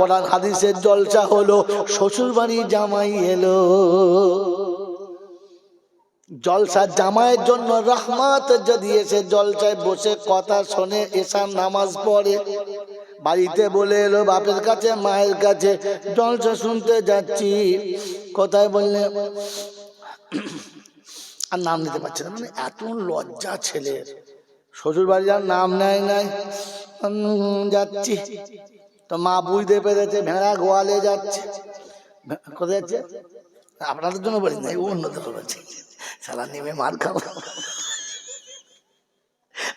কোরআন হাদিসের জলসা হলো শ্বশুর বাড়ি জামাই এলো। জলসা জামাইয়ের জন্য রহমত যদি এসে জলসায় বসে কথা শোনে এসা নামাজ পড়ে। বাড়িতে বলে এলো, বাপের কাছে, মায়ের কাছে জলসা শুনতে যাচ্ছি। কোথায় বললে, আর নাম নিতে পারছে না। মানে এত লজ্জা ছেলের। শ্বশুর বাড়ি আর নাম নেয় নাই। যাচ্ছি। তো মা বুঝতে পেরেছে ভেড়া গোয়ালে যাচ্ছে। কোথায় যাচ্ছে? আপনাদের জন্য বলছি না অন্যদের বলেছে? সারা নেমে মার খাব।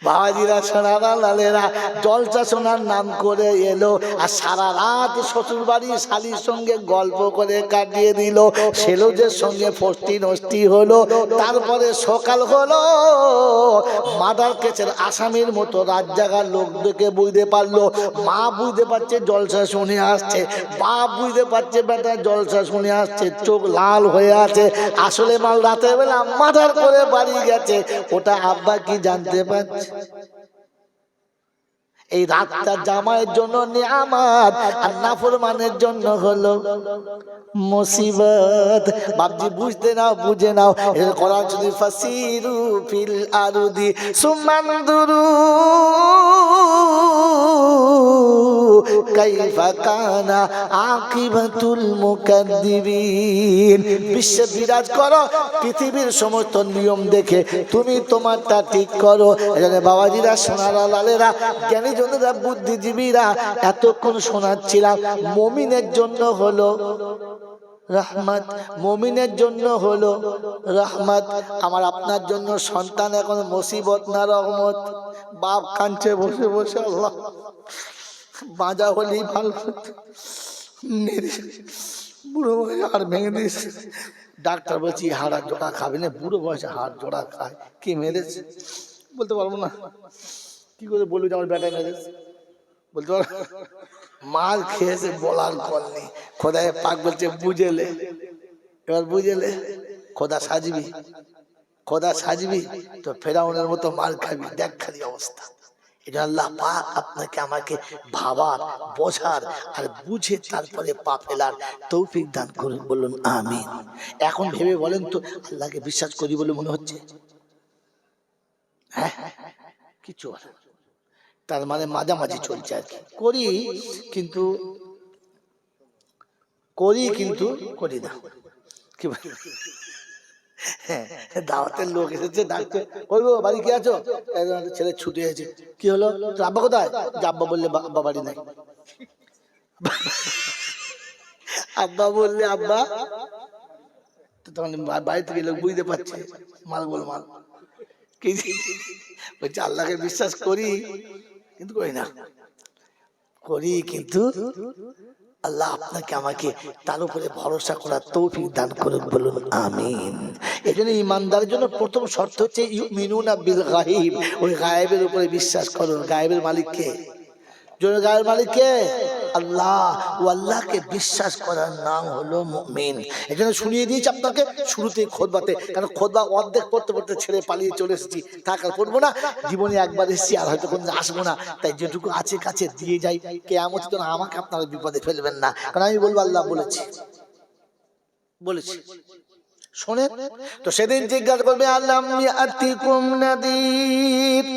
বাবাজিরা সোনারা লালেরা জলসা সোনার নাম করে এলো আর সারা রাত শ্বশুর বাড়ি শালির সঙ্গে গল্প করে কাটিয়ে দিল। সেলোজের সঙ্গে ফষ্টি নষ্টি হলো, তারপরে সকাল হলো, মাদার কেসের আসামির মতো রাত জাগার লোক দেখে বুঝতে পারল, মা বুঝতে পারছে জলসা শুনে আসছে, বাপ বুঝতে পারছে বেটা জলসা শুনে আসছে, চোখ লাল হয়ে আছে, আসলে মাল রাতের বেলা মাদার করে বাড়ি গেছে, ওটা আব্বা কি জানতে পারছে? এই রাতটা জামাইয়ের জন্য নিয়ামত আর নাফরমানের জন্য হলো মুসিবত। বাপজি, বুঝতে নাও, বুঝে নাও। কোরআন যদি ফাসিরু ফিল আরুদি আকিবাতুল মুকাদ্দিবিন। বিশ্বে বিরাজ করো, পৃথিবীর সমস্ত নিয়ম দেখে তুমি তোমারটা ঠিক করো। এখানে বাবাজিরা, সোনারা, লালেরা, জ্ঞানী জনেরা বুদ্ধিজীবীরা এতক্ষণ শোনাচ্ছিলাম, মমিনের জন্য হলো রহমত, মমিনের জন্য হলো রহমত। আমার আপনার জন্য সন্তান এখন মুসিবত না রহমত। বাপ কাঁদছে বসে বসে, আল্লাহ। বাজা হলেই ভালো। বুড়ো বয়সে হাড় ভেঙে দিস ডাক্তার বলছি হাড় জোড়া খাবে না, বুড়ো বয়সে হাড় জোড়া খায়। কি মেরেছে? বলতে পারব না। কি করে বলবি আমার বেটায় মেরেছে বলতে পারব মাল খেয়েছে বলার কল নেই। খোদায় পাক বলছে বুঝেলে এবার বুঝেলে খোদা সাজবি। খোদা সাজবি, তো ফেরাউনের মতো মাল খাবি। দেখ খালি অবস্থা। এটা আল্লাহ পাক আপনাকে আমাকে ভাবার, বোঝার আর বুঝে তারপরে পা ফেলার তৌফিক দান করুন, বলুন, আমিন। এখন ভেবে বলেন তো, আল্লাহকে বিশ্বাস করি বলে মনে হচ্ছে? হ্যাঁ? কিছু না। তার মানে মাঝামাঝি চলছে আর কি। করি কিন্তু করি কিন্তু করি না। কি হ্যাঁ, দাওয়াতের লোক এসেছে ডাকতে কই গো বাড়ি কি আছো? ছেলে ছুটে এসেছে। কি হলো? আব্বা কোথায়? যে আব্বা বললে আব্বা বাড়ি নাই। আব্বা বললে আব্বা তখন বাড়ি থেকে লোক বুঝতে পারছে মাল বল মাল। কি বলছে আল্লাহকে বিশ্বাস করি কিন্তু করি না। করি কিন্তু আল্লাহ আপনাকে আমাকে তার উপরে ভরসা করার তৌফিক দান করুন বলুন, আমিন। এই জন্য ইমানদারের জন্য প্রথম শর্ত হচ্ছে মিনুনা বিল গাহিব ওই গায়েবের উপরে বিশ্বাস করুন। গায়েবের মালিককে। জোরে গায়ের মালিককে। আল্লাহ, ও আল্লাহকে বিশ্বাস করার নাম হলো মুমিন। এখানে শুনিয়ে দিয়েছি আপনাকে, শুরুতেই খোদবাতে, কারণ খোদবা অর্ধেক পড়তে পড়তে ছেড়ে পালিয়ে চলে এসেছি। থাকার পড়ব না, জীবনে একবার এসেছি আর হয়তো কোনদিন আসব না। তাই যেটুকু আছে কাছে দিয়ে যাই কে এমন আমাকে আপনারা বিপদে ফেলবেন না। কারণ আমি বলব, আল্লাহ বলেছি। বলেছি। শোনেন, তো সেদিন জিজ্ঞাসা করবে আল্লাহ আতিকুম নাদির?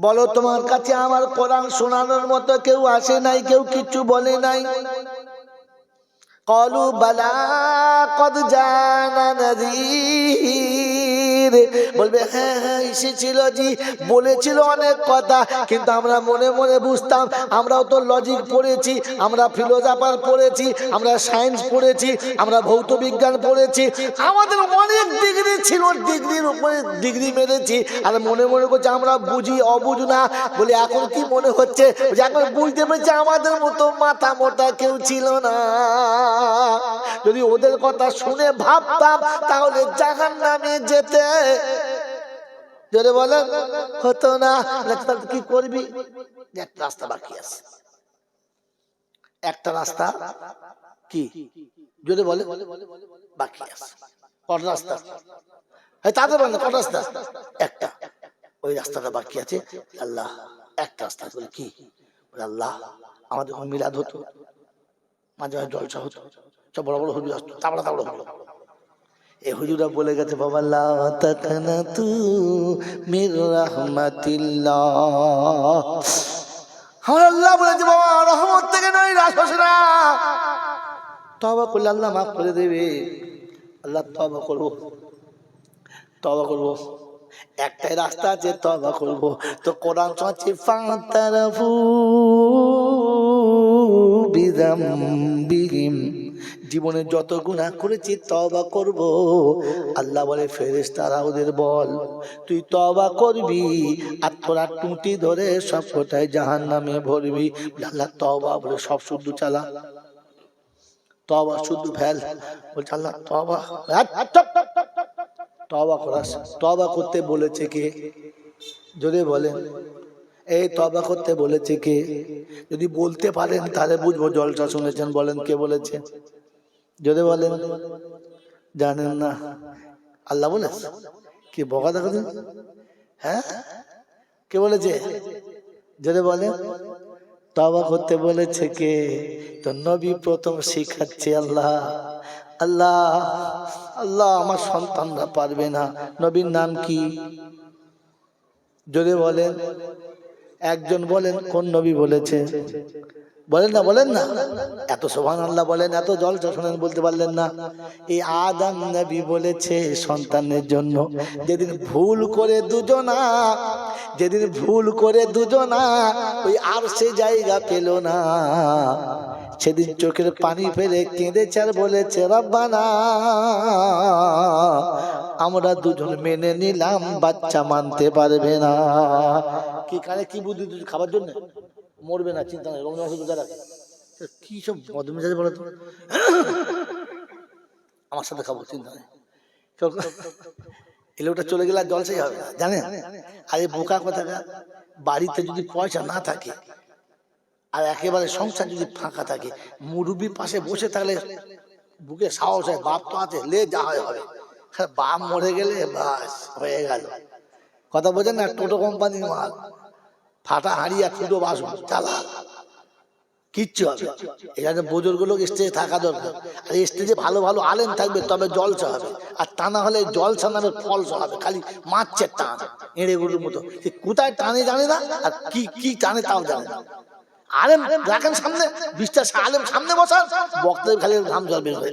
বলো তোমার কাছে আমার কোরআন শোনানোর মতো কেউ আসে নাই, কেউ কিছু বলে নাই। কলু বালা কদ জানা নদীর বলবে হ্যাঁ হ্যাঁ এসেছিল জি, বলেছিল অনেক কথা, কিন্তু আমরা মনে মনে বুঝতাম, আমরাও তো লজিক পড়েছি, আমরা ফিলোজাফার পড়েছি, আমরা সায়েন্স পড়েছি, আমরা ভৌত বিজ্ঞান পড়েছি, আমাদের অনেক ডিগ্রি ছিল ডিগ্রির উপরে ডিগ্রি মেরেছি, আর মনে মনে করছে আমরা বুঝি, অবুঝ না, বলে এখন কি মনে হচ্ছে যে এখন বুঝতে পেরেছি আমাদের মতো মাথা মোটা কেউ ছিল না। যদি ওদের কথা শুনে ভাবতাম, তাহলে জাহান নামে যেতে যদি বলেন, হতো না। কি করবি? একটা রাস্তা বাকি আছে। একটা রাস্তা কি? যদি বলে বাকি আছে। রাস্তা? হ্যাঁ তাদের কত রাস্তা? একটা। ওই রাস্তাটা বাকি আছে। আল্লাহ, একটা রাস্তা। বলে কি? আল্লাহ, আমাদের মিলাদ হতো। মাঝে মাঝে জলসা হতো। সব বড় বড় হুজুর আসতো। তাবড়া তাবড়া হতো এই হুজুরা বলে গেছে বাবা লা তাকানা তু মির রাহমাতিল্লাহ। আমার আল্লাহ বলেছে, বাবা, রহমত থেকে নয় রাস না তবা করলে আল্লাহ মাফ করে দেবে। আল্লাহ তবা করব। তবা করব। একটাই রাস্তা আছে তবা করব। তো কোরআন চলছে ফাতারাফু বিদাম্বিহিম জীবনে যত গুণা করেছি তবা করব। আল্লাহ বলে, ফেরেশতারা ওদের বল, তুই তবা করবি আর তোরা টুটি ধরে সব কোটায় জাহান নামে ভরবি। আল্লাহ তবা বলে, সব শুদ্ধ চালা। তবা শুদ্ধ ফেল। বলছে, আল্লাহ তবা তবা করাস তবা করতে বলেছে কে? যদি বলেন। এই তবা করতে বলেছে কে? যদি বলতে পারেন তাহলে বুঝব জলটা শুনেছেন বলেন কে বলেছে। যদি বলেন, জানেন না। আল্লাহ বলে কি বকা দেখা হ্যাঁ? কে বলেছে? যদি বলেন তবা করতে বলেছে কে? তো নবী প্রথম শিখাচ্ছে আল্লাহ। আল্লাহ আল্লাহ, আমার সন্তানরা পারবে না। নবীর নাম কি? যদি বলেন, একজন বলেন, কোন নবী বলেছে? বলেন না বলেন না। এত সোহান আল্লাহ বলেন, এত জল শোনেন বলতে পারলেন না। এই আদাম নবী বলেছে সন্তানের জন্য, যেদিন ভুল করে দুজনা, যেদিন ভুল করে দুজনা, ওই আর সে জায়গা পেল না। সেদিন চোখের পানি ফেলে কেঁদেছে আর বলেছে, রব্বানা, আমরা দুজন মেনে নিলাম, বাচ্চা মানতে পারবে না। কি কানে কি বুদ্ধি খাবার জন্য? মরবে না চিন্তা নেই রমজান মাসে রোজা রাখে কি সব মধুমেজাজ বলো তো? আমার সাথে খাব চিন্তা নেই। এলে ওটা চলে গেলে আর জলসাই হবে না, জানেন আর এই বোকা কথাটা বাড়িতে যদি পয়সা না থাকে আর একেবারে সংসার যদি ফাঁকা থাকে মুরব্বী পাশে বসে থাকলে বুকে সাহস হয় বাপ তো আছে লে যা হয় হবে। বাপ মরে গেলে বাস হয়ে গেল। কথা বোঝেন না টোটো কোম্পানির মাল। ফাটা হাঁড়ি আর ফুটো বাসন, চালা। কিচ্ছু হবে এখানে বুজুর্গ লোক স্টেজে থাকা দরকার। আর স্টেজে ভালো ভালো আলেন থাকবে, তবে জলসা হবে। আর তা না হলে জলসা নামে ফলসা হবে, খালি মাছের টান, এঁড়ে এড়েগুলোর মতো। কোথায় টানে জানে না? আর কি কি টানে তাও জানে না। আলেম, রাখেন সামনে বিশ্বাস আলেম সামনে বসান। বক্তাদের খালি ঘাম জল বের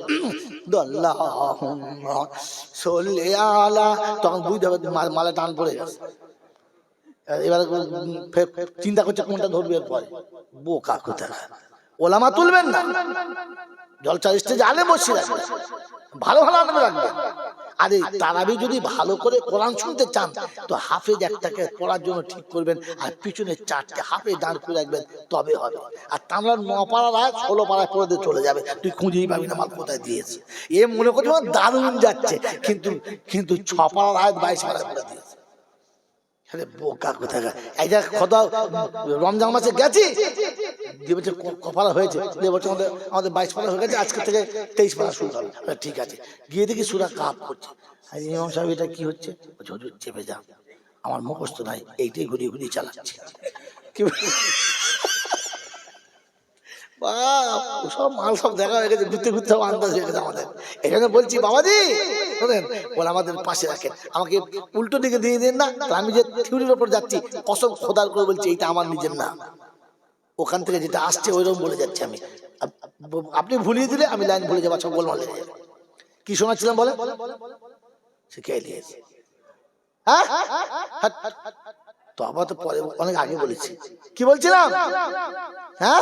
সল্লে আলা। তখন বুঝতে হবে মালা টান পড়ে গেছে। এবার চিন্তা করছে কোনটা ধরবে এরপরে। বোকা কোথায় ওলামা তুলবেন না। জলচা স্টেজে আলে বসে রাখবেন। ভালো ভালো আলেম রাখবেন। আরে তারাবি যদি ভালো করে কোরআন শুনতে চান, তো হাফেজ একটাকে পড়ার জন্য ঠিক করবেন আর পিছনে চারটে হাফে দাঁড় করে রাখবেন, তবে হবে। আর তামরা ন পাড়ার আয় ষোলো পাড়ায় পড়ে চলে যাবে। তুই খুঁজেই পাবি না মাল কোথায় দিয়েছে। এ মনে করছে দারুণ যাচ্ছে, কিন্তু কিন্তু ছ পাড়ার আয় বাইশ পাড়ায় পড়ে দিয়েছে। আরে বোকা কোথায় এই যে খোদা রমজান মাসে গেছি দিয়ে বলছে কপালা হয়েছে দিয়ে বলছে আমাদের আমাদের বাইশ পালা হয়ে গেছে আজকে থেকে তেইশ পালা শুরু হবে ঠিক আছে গিয়ে দেখি সুরা কাপ করছে ইমাম সাহেব এটা কি হচ্ছে বলছে, হুজুর চেপে যা আমার মুখস্থ নাই এইটাই ঘুরিয়ে ঘুরিয়ে চালাচ্ছে কি বাপ, সব মাল সব দেখা হয়ে গেছে ঘুরতে ঘুরতে সব আন্দাজ হয়ে গেছে আমাদের। এখানে বলছি বাবাজি শোনেন বলে আমাদের পাশে রাখেন। আমাকে উল্টো দিকে দিয়ে দিন না আমি যে থিউরির ওপর যাচ্ছি কসম খোদার করে বলছি এইটা আমার নিজের না। ওখান থেকে যেটা আসছে ওইরকম বলে যাচ্ছি আমি। আপ- আপনি ভুলিয়ে দিলে আমি লাইন ভুলে যাব সব গোলমাল লেগে যাবে। কি শোনাচ্ছিলাম বলে সে কে দিয়েছে। হ্যাঁ? হাট। তো আমরা তো পরে অনেক আগে বলেছি। কি বলছিলাম? হ্যাঁ?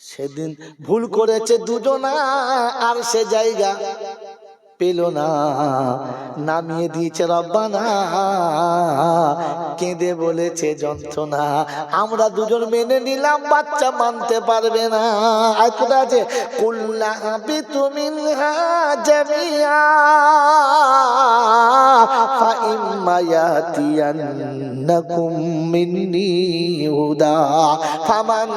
সেদিন ভুল করেছে দুজনা আর সে জায়গা পেল না নামিয়ে দিয়েছে রব্বানা কেঁদে বলেছে যন্ত্রণা আমরা দুজন মেনে নিলাম বাচ্চা মানতে পারবে না আর কোথায় আছে কুল্লা তুমি জামিয়া فإما يأتينكم مني هدى فمن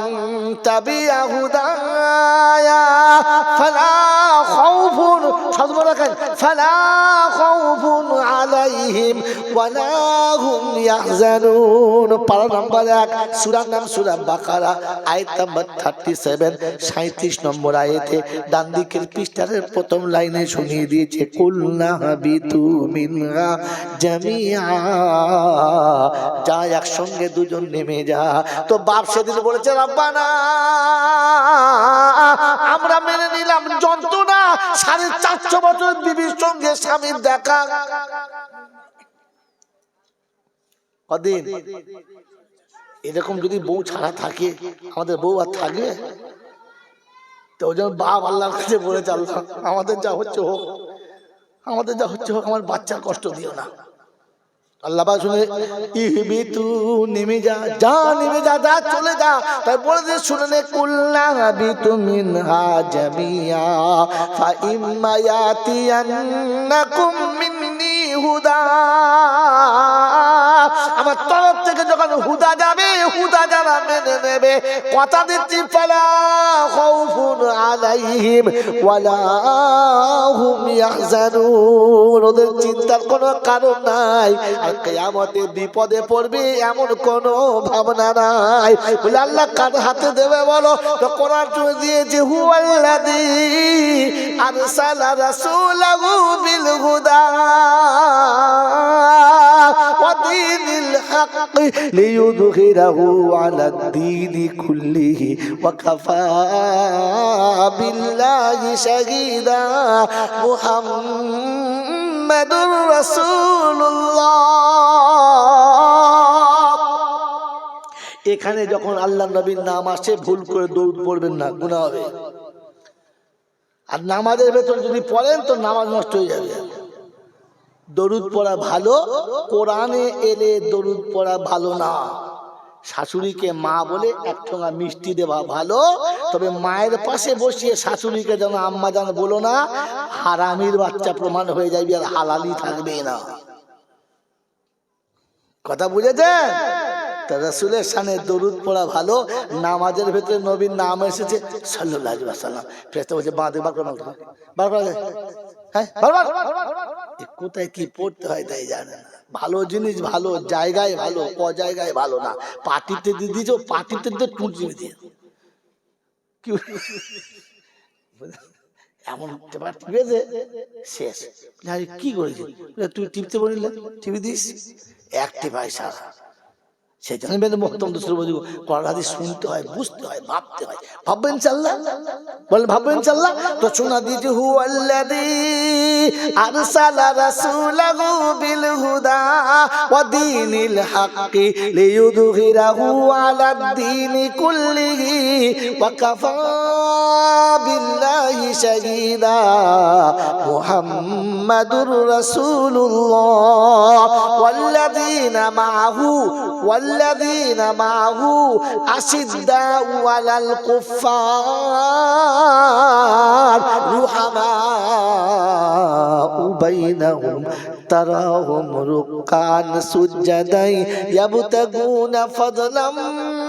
تبع هدايا فلا خوف হজম রাখেন। ফালা খাউফুন আলাইহিম ওয়ালা হুম ইয়াহজানুন। পারা নাম্বার নাম সূরা বাকারা, আয়াত নাম্বার 37 37 নম্বর আয়াতে ডান দিকের পৃষ্ঠার প্রথম লাইনে শুনিয়ে দিয়েছে কুলনা হাবিতু মিনহা জামিআ। যা একসঙ্গে দুজন নেমে যা। তো বাপ সেদিন বলেছে, রব্বানা, আমরা মেনে নিলাম যন্ত্রণা সাড়ে বছর বিবির সঙ্গে স্বামীর দেখা। কদিন? এরকম যদি বউ ছাড়া থাকে, আমাদের বউ আর থাকে তো ওই জন্য বাপ আল্লাহর কাছে বলে চাল আমাদের যা হচ্ছে হোক, আমাদের যা হচ্ছে হোক, আমার বাচ্চার কষ্ট দিও না। আল্লাহ শুনে ইহবি তু নেমে যা যা নেমে যা যা চলে যা। তাই বলে যে, শুনে নে, কুল্লা বি তুমিন হা জামিয়া, ফা ইম্মা ইয়াতিয়ান্নাকুম মিন্নি হুদা। আমার তরফ থেকে যখন হুদা যাবে, হুদা যারা মেনে নেবে, কথা দিচ্ছি, ফালা খাউফুন আলাইহিম হুম ইয়াহজানুন। ওদের চিন্তার কোনো কারণ নাই। আর বিপদে পড়বে এমন কোনো ভাবনা নাই। বলে আল্লাহ কার হাতে দেবে বলো? তো কোরআন চলে দিয়েছে, হুয়াল্লাযী আরসালা রাসূলাহু বিল হুদা। ودين الحق ليظهره على الدين كله وكفى بالله شهيدا محمد رسول الله এখানে যখন আল্লাহ নবীর নাম আসে ভুল করে দৌড় পড়বেন না গুণা হবে আর নামাজের ভেতর যদি পড়েন তো নামাজ নষ্ট হয়ে যাবে দরুদ পড়া ভালো কোরআনে এলে দরুদ পড়া ভালো না শাশুড়িকে মা বলে এক ঠোঙা মিষ্টি দেওয়া ভালো তবে মায়ের পাশে বসিয়ে শাশুড়িকে যেন আম্মা যেন বলো না হারামির বাচ্চা প্রমাণ হয়ে যাবে আর হালালি থাকবে না কথা বুঝেছেন তা রসুলের সামনে দরুদ পড়া ভালো নামাজের ভেতরে নবীর নাম এসেছে সাল্লাল্লাহু আলাইহি ওয়াসাল্লাম ফেরেশতা বলছে বাঁ দিকে বার করে। হ্যাঁ কোথায় কি পড়তে হয় তাই জানে না। ভালো জিনিস ভালো জায়গায় ভালো ক জায়গায় ভালো না। পার্টিতে দিয়ে যে পার্টিতে তো টুটি দিয়ে কি এমন টেপার টিপেছে শেষ। আরে কি করেছি? তুই টিপতে বলিলে টিপে দিস? এক টেপায় সারা। সেই জন্য বেদ মহতম দুসরো বুঝব কোরআন হাদিস শুনতে হয় বুঝতে হয় ভাবতে হয়। ভাববেন চাল্লা বলেন ভাববেন চাল্লা তো শোনা দিয়েছে হু আল্লাদি আরসালা রাসূলাহু বিল হুদা ওয়া দীনিল হাক্কি লিইয়ুযহিরাহু আলাদ দীনি কুল্লিহি ওয়া কাফা বিল্লাহি শাহীদা মুহাম্মাদুর রাসূলুল্লাহ ওয়াল্লাযীনা মাআহু والذين معه أشداء على الكفار رحماء بينهم تراهم ركعا سجدا يبتغون فضلا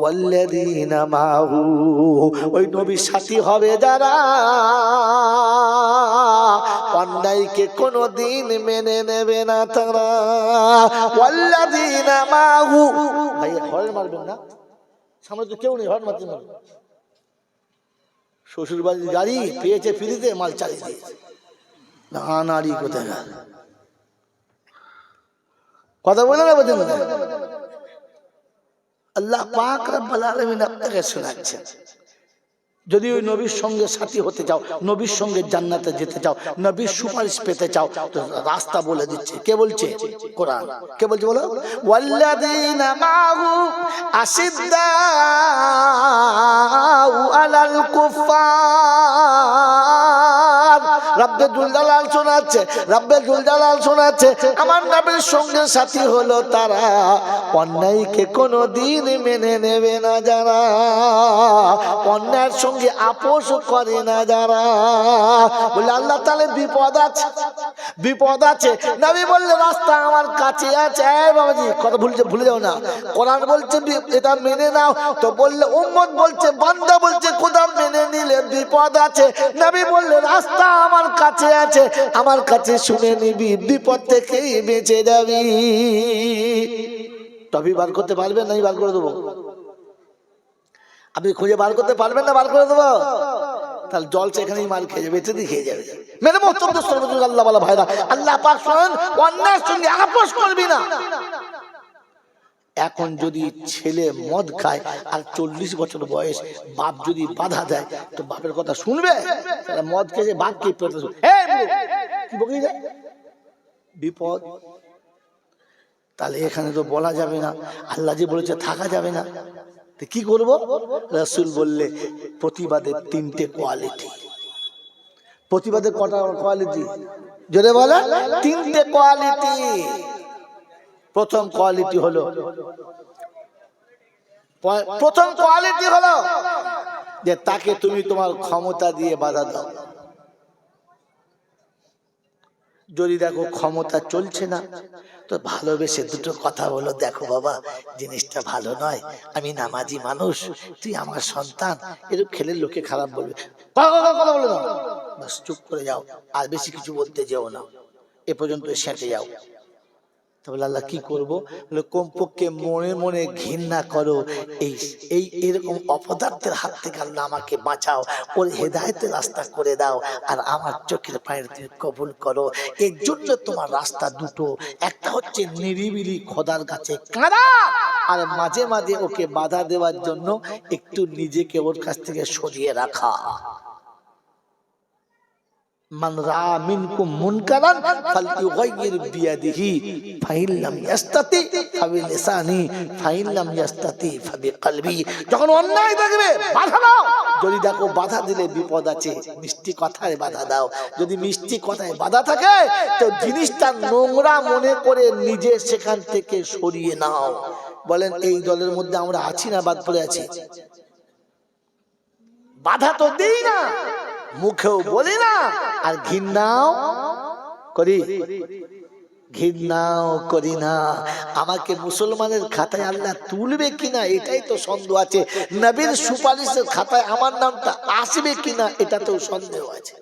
ওয়াল্লাযীনা মাহু, ওই নবীর সাথী হবে যারা? অন্যায়কে কোনোদিন মেনে নেবে না তারা। ওয়াল্লাযীনা মাহু, ভাই, হরেন মারবেন না? সামনে তো কেউ নেই, হরেন মারতে মারবেন শ্বশুর বাড়ির গাড়ি পেয়েছে ফ্রিতে, মাল চালিয়ে না নারী কোথায়? কথা বলে না বোঝেন? আল্লাহ পাক রব্বুল আলামিন আপনাকে শোনাচ্ছেন। যদি ওই নবীর সঙ্গে সাথী হতে চাও, নবীর সঙ্গে জান্নাতে যেতে চাও, নবীর সুপারিশ পেতে চাও, তো রাস্তা বলে দিচ্ছে। কে বলছে? কোরআন। কে বলছে বলো? ওয়াল্লাযীনা মাহু আশিদ্দাউ আলাল কুফার রব্বে দুলদালাল শোনাচ্ছে, রাব্বে দুলদালাল শোনাচ্ছে, আমার নবীর সঙ্গে সাথী হলো তারা, অন্যায়কে কোনো দিন মেনে নেবে না যারা, অন্যায়ের সঙ্গে আপোষ করে না যারা। বলে আল্লাহ তাহলে বিপদ আছে। বিপদ আছে। নবী বললে, রাস্তা আমার কাছে আছে। বাবাজি, কথা ভুলছে, ভুলে যাও না। কোরআন বলছে এটা মেনে নাও। তো বললে, উম্মত বলছে, বান্দা বলছে, খোদা মেনে নিলে বিপদ আছে। নবী বললে, রাস্তা আমার কাছে আছে। আমার কাছে শুনে নিবি, বিপদ থেকেই বেঁচে যাবি। টপি বার করতে পারবেন নাই বার করে দেবো। আপনি খুঁজে বার করতে পারবেন না? বার করে দেবো? তাহলে জল এখানেই মাল খেয়ে যাবে দিয়ে খেয়ে যাবে। মেরে সর্বযুগ আল্লাহ বলা ভাইরা আল্লাহ পাক শোনেন অন্যায়ের সঙ্গে আপোষ করবি না। এখন যদি ছেলে মদ খায় আর চল্লিশ বছর বয়স বাপ যদি বাধা দেয় তো বাপের কথা শুনবে? তাহলে মদ খেয়ে বাপ কি পেতে? বিপদ। তাহলে এখানে তো বলা যাবে না। আল্লাহ যে বলেছে থাকা যাবে না। কি করব? রসুল বললে প্রতিবাদের তিনটে কোয়ালিটি প্রতিবাদের কটা কোয়ালিটি জোরে বলে তিনটে কোয়ালিটি প্রথম কোয়ালিটি হলো, প্রথম কোয়ালিটি হলো যে তাকে তুমি তোমার ক্ষমতা দিয়ে বাধা দাও। যদি দেখো ক্ষমতা চলছে না, তো ভালোবেসে দুটো কথা বলো। দেখো বাবা, জিনিসটা ভালো নয়, আমি নামাজি মানুষ, তুই আমার সন্তান। এরকম খেলে লোকে খারাপ বলবে। চুপ করে যাও, আর বেশি কিছু বলতে যেও না। এ পর্যন্ত সেঁটে যাও। তো বলে আল্লাহ কি করব? বলে কমপক্ষে মনে মনে ঘৃণা করো। এই এই এরকম অপদার্থের হাত থেকে আল্লাহ আমাকে বাঁচাও। ওর হেদায়তের রাস্তা করে দাও। আর আমার চোখের পায়ের তুমি কবুল করো। এর জন্য তোমার রাস্তা দুটো। একটা হচ্ছে নিরিবিলি খোদার কাছে কাঁদা। আর মাঝে মাঝে ওকে বাধা দেওয়ার জন্য একটু নিজেকে ওর কাছ থেকে সরিয়ে রাখা। যদি দেখো বাধা দিলে বিপদ আছে, মিষ্টি কথায় বাধা দাও। যদি মিষ্টি কথায় বাধা থাকে, তো জিনিসটা নোংরা মনে করে নিজে সেখান থেকে সরিয়ে নাও। বলেন, এই দলের মধ্যে আমরা আছি না, বাদ পড়ে আছি? বাধা তো দেই না। মুখেও বলি না, আর ঘৃণাও করি। ঘৃণাও করি না। আমাকে মুসলমানের খাতায় আল্লাহ তুলবে কিনা, এটাই তো সন্দেহ আছে। নবীর সুপারিশের খাতায় আমার নামটা আসবে কিনা, এটাতেও সন্দেহ আছে।